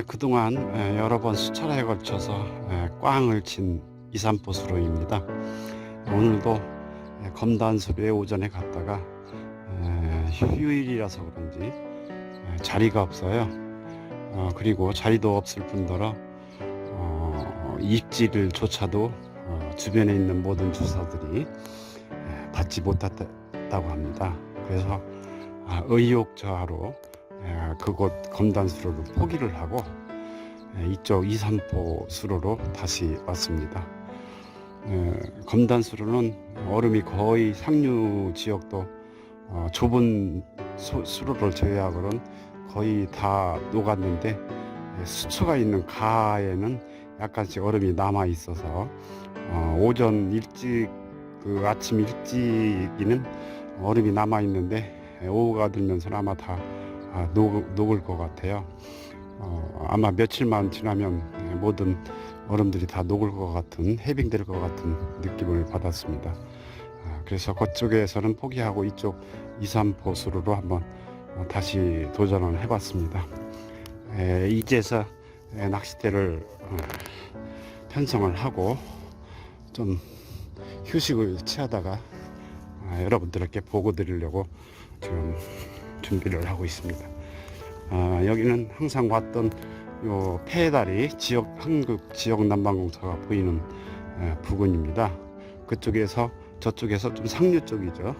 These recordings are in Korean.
예, 그동안 예, 여러 번 수차례에 걸쳐서 예, 꽝을 친 이산포수로입니다. 오늘도 예, 검단수로에 오전에 갔다가 예, 휴일이라서 그런지 예, 자리가 없어요. 어, 그리고 자리도 없을 뿐더러 어, 입지를 조차도 어, 주변에 있는 모든 주사들이 예, 받지 못했다고 합니다. 그래서 아, 의욕 저하로 예, 그곳 검단수로를 포기를 하고 예, 이쪽 이산포 수로로 다시 왔습니다. 예, 검단수로는 얼음이 거의 상류 지역도 어, 좁은 수, 수로를 제외하고는 거의 다 녹았는데 예, 수초가 있는 가에는 약간씩 얼음이 남아 있어서 어, 오전 일찍 그 아침 일찍이는 얼음이 남아 있는데 예, 오후가 들면서 아마 다 아, 녹, 녹을 것 같아요. 어, 아마 며칠만 지나면 예, 모든 얼음들이 다 녹을 것 같은 해빙될 것 같은 느낌을 받았습니다. 아, 그래서 그쪽에서는 포기하고 이쪽 이산포수로로 한번 어, 다시 도전을 해봤습니다. 에, 이제서 에, 낚싯대를 어, 편성을 하고 좀 휴식을 취하다가 아, 여러분들께 보고 드리려고 지금 준비를 하고 있습니다. 아, 여기는 항상 왔던 요 폐다리 지역 한국 지역 난방공사가 보이는 에, 부근입니다. 그쪽에서 저쪽에서 좀 상류 쪽이죠.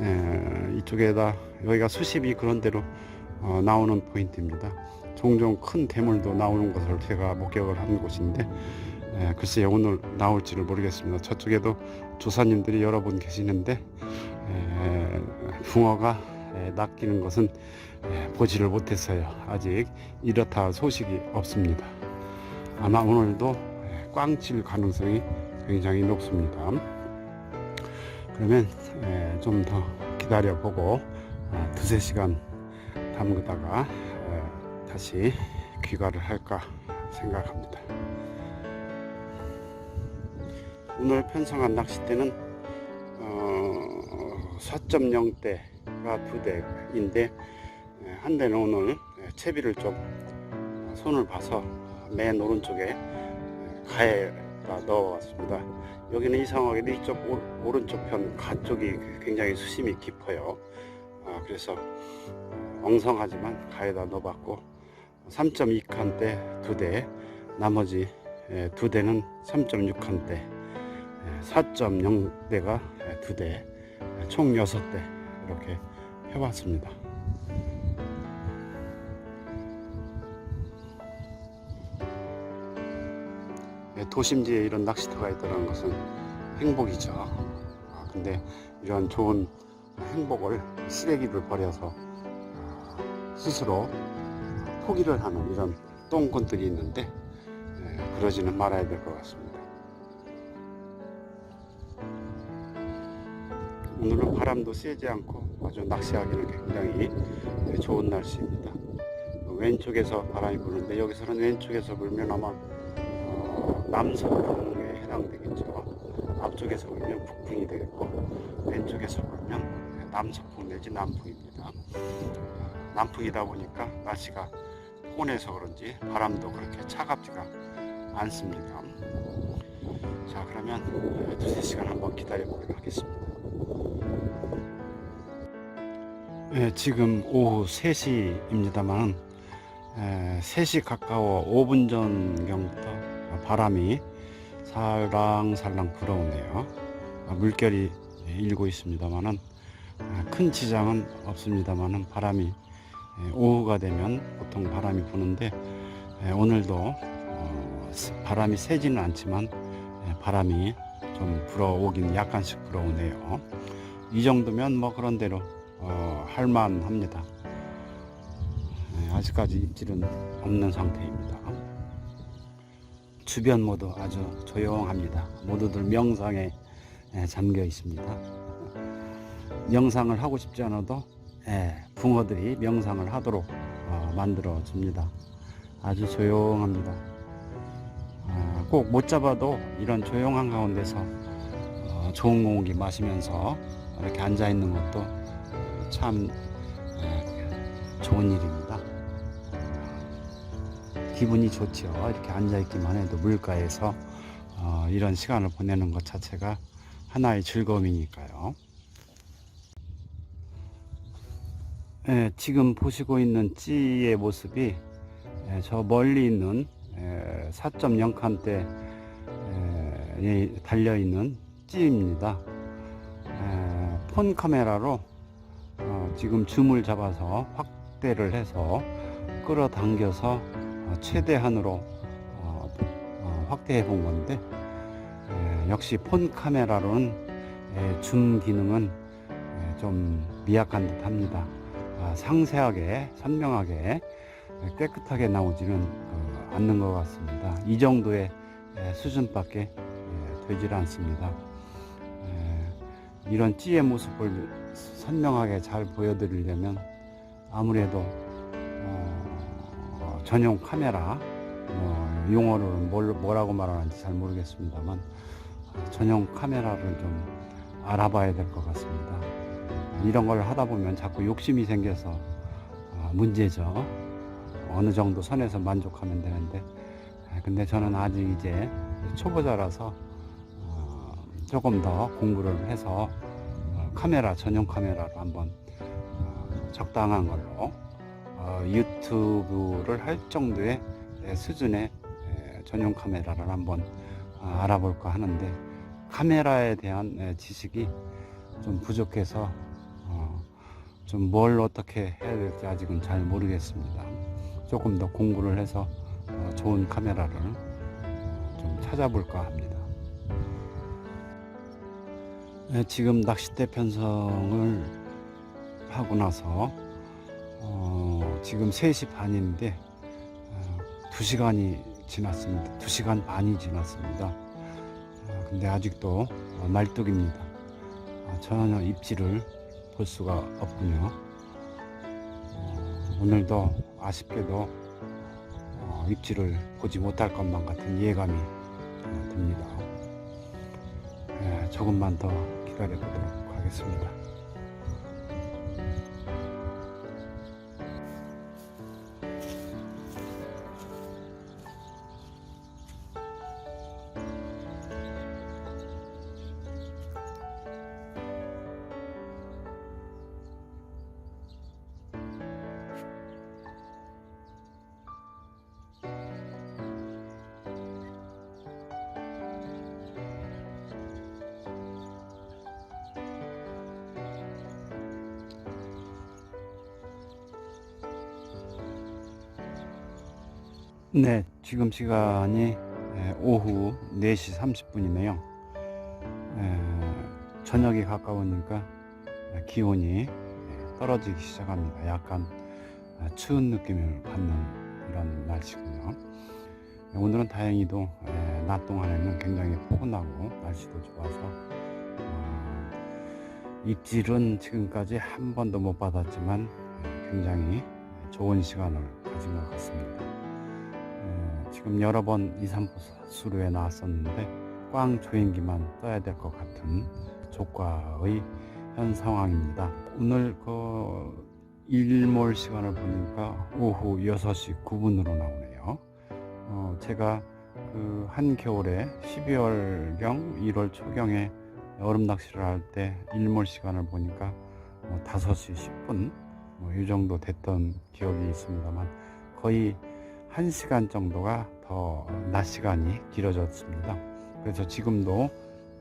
에, 이쪽에다 여기가 수십이 그런 대로 어, 나오는 포인트입니다. 종종 큰 대물도 나오는 것을 제가 목격을 한 곳인데 에, 글쎄요 오늘 나올지를 모르겠습니다. 저쪽에도 조사님들이 여러 분 계시는데 에, 붕어가 에, 낚이는 것은 에, 보지를 못했어요. 아직 이렇다 소식이 없습니다. 아마 오늘도 에, 꽝칠 가능성이 굉장히 높습니다. 그러면 좀 더 기다려 보고 아, 두세 시간 담그다가 에, 다시 귀가를 할까 생각합니다. 오늘 편성한 낚싯대는 어, 4.0대가 두 대인데 에, 한 대는 오늘 에, 채비를 좀 손을 봐서 맨 오른쪽에 에, 가에다 넣어왔습니다. 여기는 이상하게도 이쪽 오, 오른쪽 편 가쪽이 굉장히 수심이 깊어요. 아, 그래서 엉성하지만 가에다 넣어봤고 3.2칸대 두 대, 나머지 에, 두 대는 3.6칸대, 4.0대가 두 대, 총 여섯 대 이렇게 해봤습니다. 예, 도심지에 이런 낚시터가 있다는 것은 행복이죠. 아, 근데 이런 좋은 행복을 쓰레기를 버려서 아, 스스로 포기를 하는 이런 똥꾼들이 있는데 예, 그러지는 말아야 될 것 같습니다. 오늘은 바람도 세지 않고 아주 낚시하기는 굉장히 예, 좋은 날씨입니다. 왼쪽에서 바람이 부는데 여기서는 왼쪽에서 불면 아마 어, 남서풍에 해당되겠죠. 앞쪽에서 불면 북풍이 되겠고 왼쪽에서 불면 남서풍 내지 남풍입니다. 어, 남풍이다 보니까 날씨가 포근해서 그런지 바람도 그렇게 차갑지가 않습니다. 자 그러면 두세 시간 한번 기다려 보도록 하겠습니다. 예, 지금 오후 3시입니다만 3시 가까워 5분 전경부터 바람이 살랑살랑 불어오네요. 아, 물결이 일고 있습니다만은 아, 큰 지장은 없습니다만은 바람이 예, 오후가 되면 보통 바람이 부는데 예, 오늘도 어, 바람이 세지는 않지만 예, 바람이 좀 불어오긴 약간씩 불어오네요. 이 정도면 뭐 그런 대로 어, 할만합니다. 아직까지 입질은 없는 상태입니다. 주변 모두 아주 조용합니다. 모두들 명상에 잠겨 있습니다. 명상을 하고 싶지 않아도 붕어들이 명상을 하도록 어, 만들어 줍니다. 아주 조용합니다. 아, 꼭못 잡아도 이런 조용한 가운데서 어, 좋은 공기 마시면서 이렇게 앉아 있는 것도 참 좋은 일입니다. 기분이 좋죠. 이렇게 앉아있기만 해도 물가에서 어, 이런 시간을 보내는 것 자체가 하나의 즐거움이니까요. 예, 지금 보시고 있는 찌의 모습이 예, 저 멀리 있는 4.0칸대에 달려있는 찌입니다. 예, 폰 카메라로 어, 지금 줌을 잡아서 확대를 해서 끌어당겨서 어, 최대한으로 어, 어, 확대해 본 건데 에, 역시 폰 카메라로는 에, 줌 기능은 에, 좀 미약한 듯 합니다. 아, 상세하게 선명하게 에, 깨끗하게 나오지는 어, 않는 것 같습니다. 이 정도의 에, 수준밖에 에, 되질 않습니다. 에, 이런 찌의 모습을 선명하게 잘 보여드리려면 아무래도 어, 전용 카메라 어, 용어를 뭘, 뭐라고 말하는지 잘 모르겠습니다만 어, 전용 카메라를 좀 알아봐야 될 것 같습니다. 이런 걸 하다 보면 자꾸 욕심이 생겨서 어, 문제죠. 어느 정도 선에서 만족하면 되는데 아, 근데 저는 아직 이제 초보자라서 어, 조금 더 공부를 해서 어, 카메라 전용 카메라로 한번 어, 적당한 걸로 어, 유튜브를 할 정도의 예, 수준의 예, 전용 카메라를 한번 어, 알아볼까 하는데 카메라에 대한 예, 지식이 좀 부족해서 좀 뭘 어떻게 해야 될지 아직은 잘 모르겠습니다. 조금 더 공부를 해서 어, 좋은 카메라를 어, 좀 찾아볼까 합니다. 예, 지금 낚싯대 편성을 하고 나서 어, 지금 3시 반인데 어, 2시간이 지났습니다. 2시간 반이 지났습니다. 어, 근데 아직도 어, 말뚝입니다. 어, 전혀 입질을 볼 수가 없군요. 어, 오늘도 아쉽게도 어, 입질을 보지 못할 것만 같은 예감이 어, 듭니다. 예, 조금만 더 기다려 보도록 하겠습니다. 네, 지금 시간이 에, 오후 4시 30분이네요. 저녁이 가까우니까 에, 기온이 에, 떨어지기 시작합니다. 약간 에, 추운 느낌을 받는 이런 날씨고요. 에, 오늘은 다행히도 에, 낮 동안에는 굉장히 포근하고 날씨도 좋아서 어, 입질은 지금까지 한 번도 못 받았지만 에, 굉장히 좋은 시간을 가진 것 같습니다. 어, 지금 여러 번 2, 3부 수로에 나왔었는데 꽝 조인기만 떠야 될 것 같은 조과의 현 상황입니다. 오늘 그 일몰 시간을 보니까 오후 6시 9분으로 나오네요. 어, 제가 그 한겨울에 12월경 1월 초경에 얼음 낚시를 할 때 일몰 시간을 보니까 뭐 5시 10분 뭐 이 정도 됐던 기억이 있습니다만 거의 1시간 정도가 더 낮 시간이 길어졌습니다. 그래서 지금도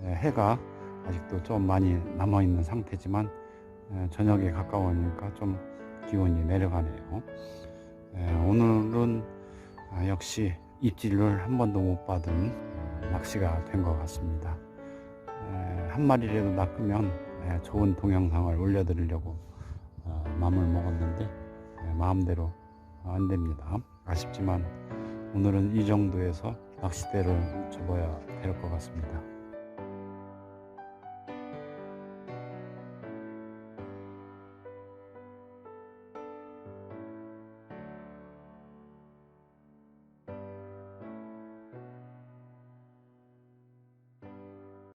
해가 아직도 좀 많이 남아 있는 상태지만 에, 저녁에 가까우니까 좀 기온이 내려가네요. 에, 오늘은 아, 역시 입질을 한 번도 못 받은 어, 낚시가 된 것 같습니다. 에, 한 마리라도 낚으면 에, 좋은 동영상을 올려드리려고 어, 마음을 먹었는데 에, 마음대로 안 됩니다. 아쉽지만 오늘은 이 정도에서 낚싯대를 접어야 될 것 같습니다.